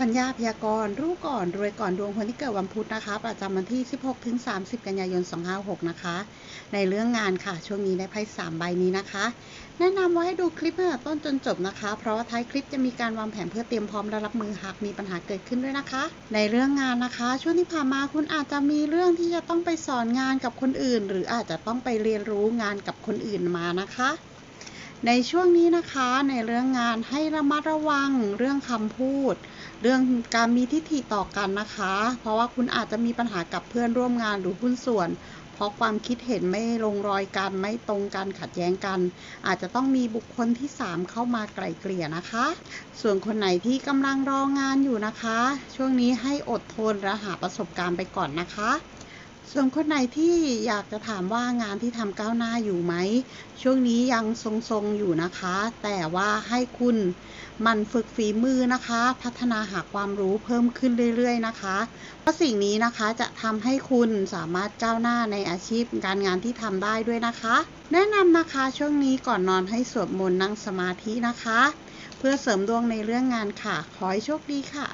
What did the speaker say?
ปัญญาพยากรณ์รู้ก่อนรวยก่อนดวงคนที่เกิดวันพุธนะคะ ประจำวันที่ 16ถึง30 กันยายน 256 นะคะ ในเรื่องงานค่ะ ช่วงนี้ได้ไพ่3ใบนี้นะคะ แนะนำว่าให้ดูคลิปตั้งแต่ต้นจนจบนะคะ เพราะว่าท้ายคลิปจะมีการวางแผนเพื่อเตรียมพร้อมและรับมือหากมีปัญหาเกิดขึ้นด้วยนะคะ ในเรื่องงานนะคะ ช่วงที่ผ่านมาคุณอาจจะมีเรื่องที่จะต้องไปสอนงานกับคนอื่น หรืออาจจะต้องไปเรียนรู้งานกับคนอื่นมานะคะในช่วงนี้นะคะในเรื่องงานให้ระมัดระวังเรื่องคำพูด เรื่องการมีทิฐิต่อกันนะคะ เพราะว่าคุณอาจจะมีปัญหากับเพื่อนร่วมงานหรือหุ้นส่วน เพราะความคิดเห็นไม่ลงรอยกันไม่ตรงกันขัดแย้งกัน อาจจะต้องมีบุคคลที่ 3 เข้ามาไกล่เกลี่ยนะคะ ส่วนคนไหนที่กำลังรองานอยู่นะคะ ช่วงนี้ให้อดทนและหาประสบการณ์ไปก่อนนะคะ ส่วนคนไหนที่อยากจะถามว่างานที่ทำก้าวหน้าอยู่ไหม ช่วงนี้ยังทรงๆอยู่นะคะ แต่ว่าให้คุณมันฝึกฝีมือนะคะ พัฒนาหาความรู้เพิ่มขึ้นเรื่อยๆนะคะเพราะสิ่งนี้นะคะจะทำให้คุณสามารถก้าวหน้าในอาชีพการงานที่ทำได้ด้วยนะคะ แนะนำนะคะช่วงนี้ก่อนนอนให้สวดมนต์นั่งสมาธินะคะ เพื่อเสริมดวงในเรื่องงานค่ะ ขอให้โชคดีค่ะ